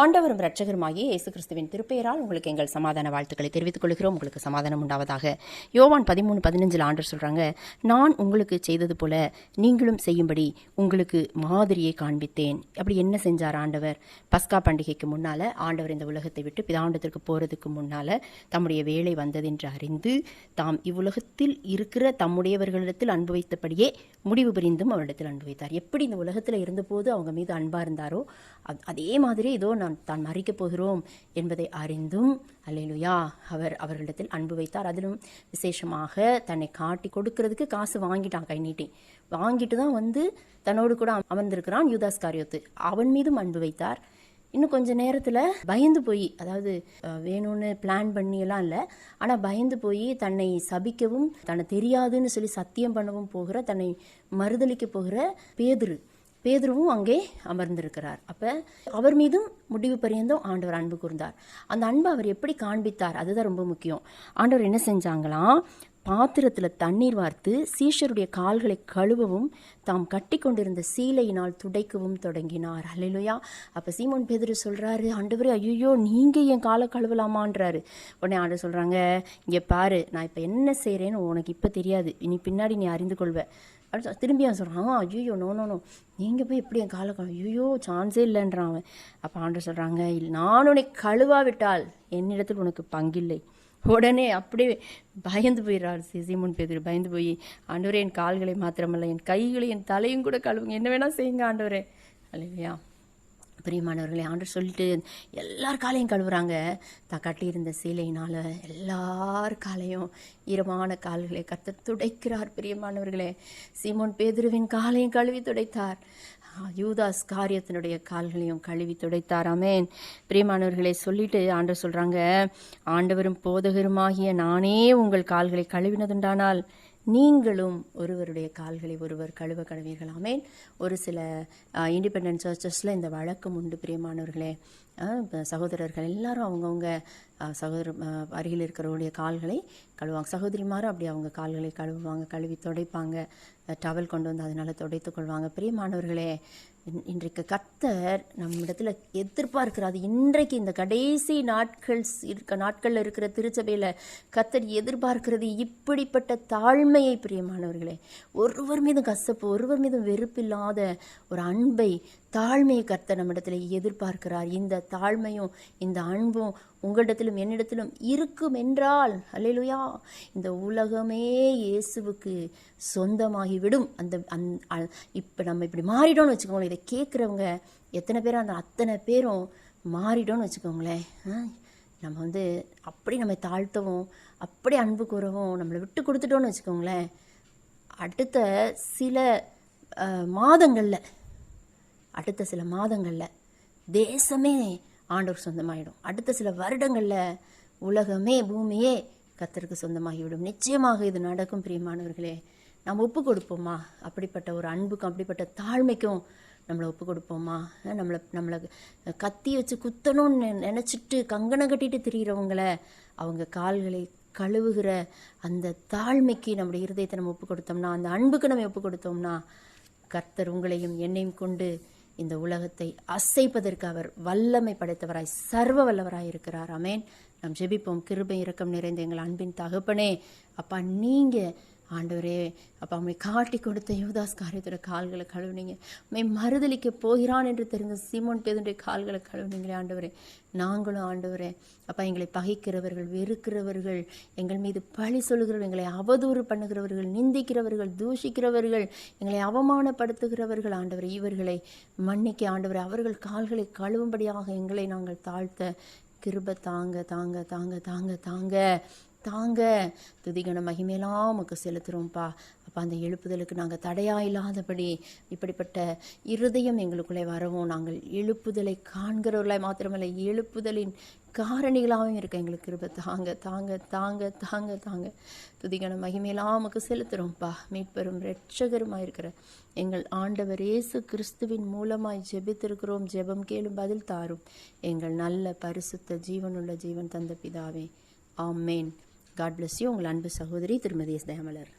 ஆண்டவரும் இரட்சகருமாகிய இயேசு கிறிஸ்துவின் திருப்பெயரால் உங்களுக்கு எங்கள் சமாதான வாழ்த்துக்களை தெரிவித்துக் கொள்கிறோம். உங்களுக்கு சமாதானம் உண்டாவதாக யோவான் பதிமூணு பதினஞ்சில் ஆண்டர் சொல்கிறாங்க நான் உங்களுக்கு செய்தது போல நீங்களும் செய்யும்படி உங்களுக்கு மாதிரியை காண்பித்தேன். அப்படி என்ன செஞ்சார் ஆண்டவர்? பஸ்கா பண்டிகைக்கு முன்னால் ஆண்டவர் இந்த உலகத்தை விட்டு பிதாண்டத்திற்கு போகிறதுக்கு முன்னால் தம்முடைய வேலை வந்ததென்று அறிந்து தாம் இவ்வுலகத்தில் இருக்கிற தம்முடையவர்களிடத்தில் அன்பு வைத்தபடியே முடிவு புரிந்தும் அவரிடத்தில் அன்பு வைத்தார். எப்படி இந்த உலகத்தில் இருந்தபோது அவங்க மீது அன்பாக இருந்தாரோ அதே மாதிரி இதோ நான் தான் மறிக்கப் போகிறோம் என்பதை அறிந்தும் அல்லேலுயா அவர் அவர்களிடத்தில் அன்பு வைத்தார். அதிலும் விசேஷமாக தன்னை காட்டி கொடுக்கறதுக்கு காசு வாங்கிட்டான் கை நீட்டி. வாங்கிட்டு தான் வந்து தன்னோடு கூட அமர்ந்திருக்கிறான் யூதாஸ் காரியத்து. அவன் மீதும் அன்பு வைத்தார். இன்னும் கொஞ்ச நேரத்தில் பயந்து போய் அதாவது வேணும்னு பிளான் பண்ணியெல்லாம் இல்லை ஆனால் பயந்து போய் தன்னை சபிக்கவும் தன்னை தெரியாதுன்னு சொல்லி சத்தியம் பண்ணவும் போகிற தன்னை மறுதளிக்க போகிற பேதுரு. பேதுருவும் அங்கே அமர்ந்திருக்கிறார். அப்போ அவர் மீதும் முடிவு பரியந்தம் ஆண்டவர் அன்பு கூர்ந்தார். அந்த அன்பை அவர் எப்படி காண்பித்தார்? அதுதான் ரொம்ப முக்கியம். ஆண்டவர் என்ன செஞ்சாங்களாம்? பாத்திரத்தில் தண்ணீர் வார்த்து சீஷருடைய கால்களை கழுவவும் தாம் கட்டி கொண்டிருந்த சீலையினால் துடைக்கவும் தொடங்கினார். அல்லையா அப்போ சீமோன் பேதுரு சொல்கிறாரு ஆண்டவரே ஐயோ நீங்கள் என் காலை கழுவலாமான்றாரு. உடனே ஆண்டு சொல்கிறாங்க இங்கே பாரு நான் இப்போ என்ன செய்கிறேன்னு உனக்கு இப்போ தெரியாது. இனி பின்னாடி நீ அறிந்து கொள்வ. அப்படின்னு திரும்பி அவன் சொல்கிறான் ஐயோ நோ நோ நோ நீங்கள் போய் எப்படி என் காலை கழு ஐயோ சான்ஸே இல்லைன்றான் அவன். அப்போ ஆண்டு சொல்கிறாங்க இல்லை நான் உன்னை கழுவாவிட்டால் என்னிடத்தில் உனக்கு பங்கில்லை. உடனே அப்படியே பயந்து போயிடுறார் சி- சீமோன் பேதுரு. பயந்து போய் ஆண்டவரே என் கால்களை மாத்திரமல்ல என் கைகளை என் தலையும் கூட கழுவுங்க. என்ன வேணால் செய்யுங்க ஆண்டவரே. இல்லையா பிரியமானவர்களே ஆண்டு சொல்லிட்டு எல்லார் காலையும் கழுவுறாங்க. தான் கட்டியிருந்த சீலையினால் எல்லார் காலையும் ஈரமான கால்களை கத்த துடைக்கிறார் பிரியமானவர்களே. சீமோன் பேதுருவின் காலையும் கழுவி துடைத்தார். யூதாஸ் காரியத்தினுடைய கால்களையும் கழுவி துடைத்தாராமே பிரியமானவர்களை சொல்லிட்டு ஆண்டவர் சொல்கிறாங்க ஆண்டவரும் போதகருமாகிய நானே உங்கள் கால்களை கழுவினதுண்டானால் நீங்களும் ஒருவருடைய கால்களை ஒருவர் கழுவ கழுவீர்களாமேன் ஒரு சில இண்டிபெண்டன்ட் சர்ச்சஸில் இந்த வழக்கம் உண்டு பிரியமானவர்களே. சகோதரர்கள் எல்லாரும் அவங்கவுங்க சகோதர அருகில் இருக்கிறவருடைய கால்களை கழுவாங்க சகோதரிமாரும் அப்படி அவங்க கால்களை கழுவுவாங்க கழுவி துடைப்பாங்க. டவல் கொண்டு வந்து அதனால் துடைத்து கொள்வாங்க. பிரியமானவர்களே இன்- இன்றைக்கு கத்தர் நம்மிடத்தில் எதிர்பார்க்கிறார். அது இன்றைக்கு இந்த கடைசி நாட்கள் இருக்க நாட்களில் இருக்கிற திருச்சபையில் கத்தர் எதிர்பார்க்கிறது இப்படிப்பட்ட தாழ்மையை. பிரியமானவர்களே ஒருவர் மீதும் கசப்பு ஒருவர் மீதும் வெறுப்பில்லாத ஒரு அன்பை தாழ்மையை கர்த்தர் நம்மிடத்தில் எதிர்பார்க்கிறார். இந்த தாழ்மையும் இந்த அன்பும் உங்களிடத்திலும் என்னிடத்திலும் இருக்கும் என்றால் அல்லேலூயா இந்த உலகமே இயேசுவுக்கு சொந்தமாகி விடும் அந்த அந் அ- நம்ம இப்படி மாறிட்டோம்னு வச்சுக்கோங்களேன். இதை கேட்குறவங்க எத்தனை பேரும் அந்த அத்தனை பேரும் மாறிட்டோம்னு வச்சுக்கோங்களேன். ஆ, நம்ம வந்து அப்படி நம்ம தாழ்த்தவும் அப்படி அன்பு கூறவும் நம்மளை விட்டு கொடுத்துட்டோம்னு வச்சுக்கோங்களேன். அடுத்த சில மாதங்களில் அடுத்த சில மாதங்களில் தேசமே ஆண்டவர் சொந்தமாயிடும். அடுத்த சில வருடங்களில் உலகமே பூமியே கர்த்தருக்கு சொந்தமாகிவிடும். நிச்சயமாக இது நடக்கும் பிரியமானவர்களே. நாம் ஒப்பு கொடுப்போமா? அப்படிப்பட்ட ஒரு அன்புக்கும் அப்படிப்பட்ட தாழ்மைக்கும் நம்மளை ஒப்பு கொடுப்போமா? நம்மளை நம்மளை கத்தி வச்சு குத்தணும்னு நெ- கங்கணம் கட்டிட்டு திரியிறவங்கள அவங்க கால்களை கழுவுகிற அந்த தாழ்மைக்கு நம்முடைய இருதயத்தை நம்ம ஒப்பு கொடுத்தோம்னா அந்த அன்புக்கு நம்ம ஒப்பு கொடுத்தோம்னா கர்த்தர் உங்களையும் என்னையும் கொண்டு இந்த உலகத்தை அசைப்பதற்கு அவர் வல்லமை படைத்தவராய் சர்வ வல்லவராய் இருக்கிறார். அமேன் நாம் ஜெபிப்போம். கிருபை இரக்கம் நிறைந்த எங்கள் அன்பின் தகப்பனே. அப்பா நீங்க ஆண்டவரே அப்பா உண்மை காட்டி கொடுத்த யுவதாஸ் காரியத்தோட கால்களை கழுவுனீங்க. மே மறுதளிக்க போகிறான் என்று தெரிந்த சீமோன் பேதுடைய கால்களை கழுவுனீங்களே ஆண்டவரே. நாங்களும் ஆண்டவரே அப்பா எங்களை பகைக்கிறவர்கள் வெறுக்கிறவர்கள் எங்கள் மீது பழி சொல்கிறவர்கள் எங்களை அவதூறு பண்ணுகிறவர்கள் நிந்திக்கிறவர்கள் தூஷிக்கிறவர்கள் எங்களை அவமானப்படுத்துகிறவர்கள் ஆண்டவரே. இவர்களை மன்னிக்க ஆண்டவரே அவர்கள் கால்களை கழுவும்படியாக எங்களை நாங்கள் தாழ்த்த கிருப தாங்க தாங்க தாங்க தாங்க தாங்க. தாங்க. துதிகன மகிமையெல்லாம் உமக்கு செலுத்துகிறோம்ப்பா அப்போ அந்த எழுப்புதலுக்கு நாங்கள் தடையா இல்லாதபடி இப்படிப்பட்ட இருதயம் எங்களுக்குள்ளே வரவும் நாங்கள் எழுப்புதலை காண்கிறவர்களாய் மாத்திரமல்ல எழுப்புதலின் காரணிகளாகவும் இருக்க எங்களுக்கு கிருப. தாங்க தாங்க தாங்க தாங்க தாங்க. துதிகன மகிமையெல்லாம் உமக்கு செலுத்துகிறோம்ப்பா மீட்பெரும் இரட்சகருமாய் இருக்கிற எங்கள் ஆண்டவர் இயேசு கிறிஸ்துவின் மூலமாய் ஜெபித்திருக்கிறோம். ஜெபம் கேளும் பதில் தாரும். எங்கள் நல்ல பரிசுத்த ஜீவனுள்ள ஜீவன் தந்த பிதாவே. ஆமேன். காட் பிளஸ் யூ உங்கள் அன்பு சகோதரி திருமதி எஸ் தயமலர்.